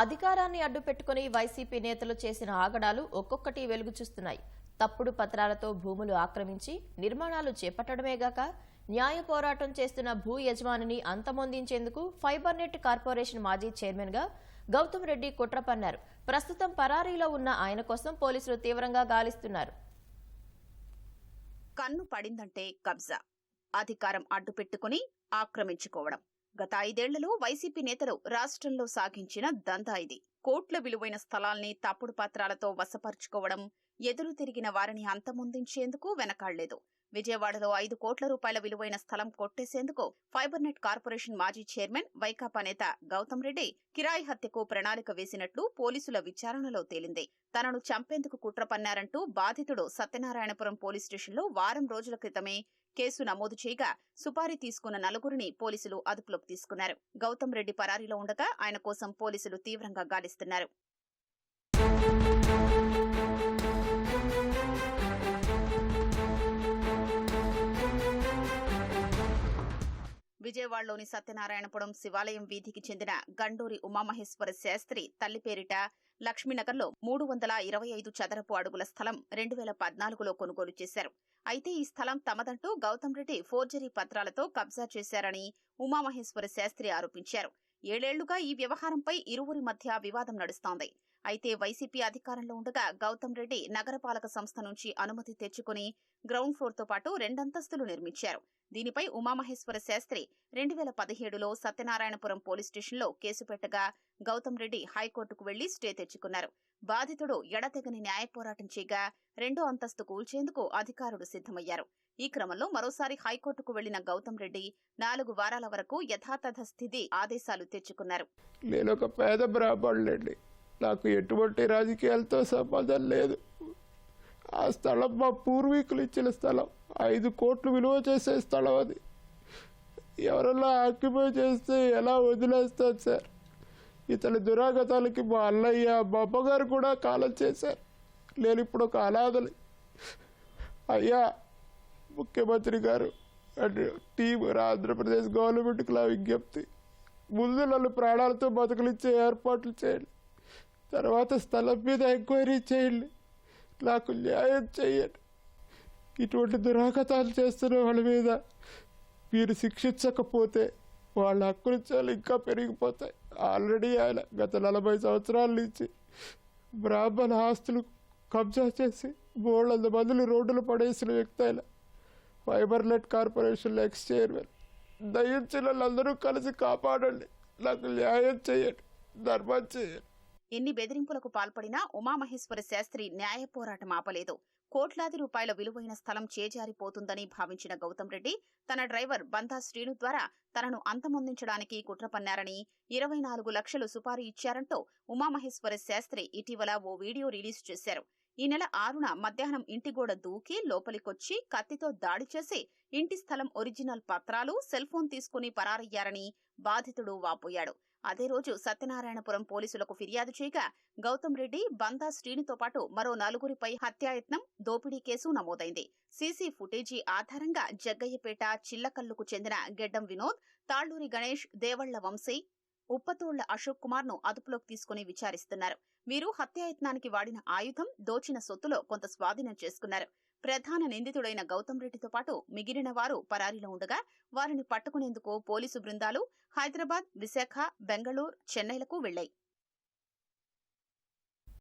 అధికారాన్ని అడ్డుపెట్టుకుని వైసీపీ నేతలు చేసిన ఆగడాలు ఒక్కొక్కటి వెలుగు చూస్తున్నాయి. తప్పుడు పత్రాలతో భూములు ఆక్రమించి నిర్మాణాలు చేపట్టడమేగాక న్యాయ పోరాటం చేస్తున్న భూ యజమానిని అంతమొందించేందుకు ఫైబర్ నెట్ కార్పొరేషన్ మాజీ చైర్మన్గా గౌతమ్ రెడ్డి కుట్ర పన్నారు. ప్రస్తుతం పరారీలో ఉన్న ఆయన కోసం పోలీసులు తీవ్రంగా గాలిస్తున్నారు. కన్ను పడిందంటే కబ్జా. అధికారం అడ్డుపెట్టుకుని ఆక్రమించుకోవడం. గత ఐదేళ్ళలో వైసీపీ నేతలు రాష్ట్రంలో సాగించిన దందా ఇది. కోట్ల విలువైన స్థలాల్ని తప్పుడు పత్రాలతో వశపరుచుకోవడం ఎదురు తిరిగిన వారిని అంతమొందించేందుకు వెనకాడలేదు. విజయవాడలో ఐదు కోట్ల రూపాయల విలువైన స్థలం కొట్టేసేందుకు ఫైబర్ నెట్ కార్పొరేషన్ మాజీ చైర్మన్ వైకాపా నేత గౌతమ్ రెడ్డి కిరాయి హత్యకు ప్రణాళిక వేసినట్లు పోలీసుల విచారణలో తేలింది. తనను చంపేందుకు కుట్ర పన్నారంటూ బాధితుడు సత్యనారాయణపురం పోలీస్ స్టేషన్లో వారం రోజుల క్రితమే కేసు నమోదు చేయగా సుపారీ తీసుకున్న నలుగురిని పోలీసులు అదుపులోకి తీసుకున్నారు. గౌతమ్ రెడ్డి పరారీలో ఉండగా ఆయన కోసం పోలీసులు తీవ్రంగా గాలిస్తున్నారు. విజయవాడలోని సత్యనారాయణపురం శివాలయం వీధికి చెందిన గండూరి ఉమామహేశ్వర శాస్త్రి తల్లి పేరిట లక్ష్మీనగర్లో మూడు వందల ఇరవై ఐదు చదరపు అడుగుల స్థలం రెండు వేల పద్నాలుగులో కొనుగోలు చేశారు. అయితే ఈ స్థలం తమదంటూ గౌతమ్ రెడ్డి ఫోర్జరీ పత్రాలతో కబ్జా చేశారని ఉమామహేశ్వర శాస్త్రి ఆరోపించారు. ఏడేళ్ళుగా ఈ వ్యవహారంపై ఇరువురి మధ్య వివాదం నడుస్తోంది. అయితే వైసీపీ అధికారంలో ఉండగా గౌతమ్ రెడ్డి నగరపాలక సంస్థ నుంచి అనుమతి తెచ్చుకుని గ్రౌండ్ ఫ్లోర్తో పాటు రెండంతస్తులు నిర్మించారు. దీనిపై ఉమామహేశ్వర శాస్త్రి రెండు వేల పదిహేడులో సత్యనారాయణపురం పోలీస్ స్టేషన్లో కేసు పెట్టగా గౌతమ్ రెడ్డి హైకోర్టుకు వెళ్ళి స్టే తెచ్చుకున్నారు. బాధితుడు ఎడతెగని న్యాయ పోరాటం చేయగా రెండో అంతస్తు కూల్చేందుకు అధికారులు సిద్ధమయ్యారు. ఈ క్రమంలో మరోసారి హైకోర్టుకు వెళ్ళిన గౌతమ్ రెడ్డి నాలుగు వారాల వరకు యథాతథ స్థితి ఆదేశాలు తెచ్చుకున్నారు. నేను ఒక పేద బ్రాహ్మణుడండి నాకు ఎటువంటి రాజకీయాలతో సంబంధం లేదు. ఆ స్థలం మా పూర్వీకులు ఇచ్చిన స్థలం. ఐదు కోట్లు విలువ చేసే స్థలం అది. ఎవరన్నా ఆక్యుపై చేస్తే ఎలా వదిలేస్తారు సార్? ఇతని దురాగతాలకి మా అన్నయ్య మా అమ్మగారు కూడా కాలం చేశారు. నేను ఇప్పుడు ఒక అనాథని. అయ్యా ముఖ్యమంత్రి గారు అండ్ టీం ఆంధ్రప్రదేశ్ గవర్నమెంట్కి నా విజ్ఞప్తి. ముందు నన్ను ప్రాణాలతో బతుకులిచ్చే ఏర్పాట్లు చేయండి. తర్వాత స్థలం మీద ఎంక్వైరీ చేయండి. నాకు న్యాయం చేయండి. ఇటువంటి దురాగతాలు చేస్తున్న వాళ్ళ మీద మీరు శిక్షించకపోతే వాళ్ళ హక్కులు ఇంకా పెరిగిపోతాయి. ఆల్రెడీ ఆయన గత నలభై సంవత్సరాల నుంచి బ్రాహ్మణ ఆస్తులు కబ్జా చేసి మూడు మందిని రోడ్డులు పడేసిన వ్యక్తి ఆయన. Fibre net corporation ex chairman. దయించి వాళ్ళందరూ కలిసి కాపాడండి. నాకు న్యాయం చేయండి. ధర్మం చేయండి. ఎన్ని బెదిరింపులకు పాల్పడినా ఉమామహేశ్వర శాస్త్రి న్యాయ పోరాటం ఆపలేదు. కోట్లాది రూపాయల విలువైన స్థలం చేజారిపోతుందని భావించిన గౌతమ్ రెడ్డి తన డ్రైవర్ బందా శ్రీను ద్వారా తనను అంతమొందించడానికి కుట్ర పన్నారని ఇరవై నాలుగు లక్షలు సుపారీ ఇచ్చారంటూ ఉమామహేశ్వర శాస్త్రి ఇటీవల ఓ వీడియో రిలీజ్ చేశారు. ఈ నెల ఆరున మధ్యాహ్నం ఇంటి గోడ దూకి లోపలికొచ్చి కత్తితో దాడి చేసి ఇంటి స్థలం ఒరిజినల్ పత్రాలు సెల్ ఫోన్ తీసుకుని పరారయ్యారని బాధితుడు వాపోయాడు. అదే రోజు సత్యనారాయణపురం పోలీసులకు ఫిర్యాదు చేయగా గౌతమ్ రెడ్డి బందా శ్రీనితో పాటు మరో నలుగురిపై హత్యాయత్నం దోపిడీ కేసు నమోదైంది. సీసీ ఫుటేజీ ఆధారంగా జగ్గయ్యపేట చిల్లకల్లుకు చెందిన గెడ్డం వినోద్ తాళ్ళూరి గణేష్ దేవళ్ళ వంశీ ఉప్పతోళ్ళ అశోక్ కుమార్ను అదుపులోకి తీసుకుని విచారిస్తున్నారు. వీరు హత్యాయత్నానికి వాడిన ఆయుధం దోచిన సొత్తులో కొంత స్వాధీనం చేసుకున్నారు. ప్రధాన నిందితుడైన గౌతమ్ రెడ్డితో పాటు మిగిలిన వారు పరారీలో ఉండగా వారిని పట్టుకునేందుకు పోలీసు బృందాలు హైదరాబాద్ విశాఖ బెంగళూరు చెన్నైలకు వెళ్ళాయి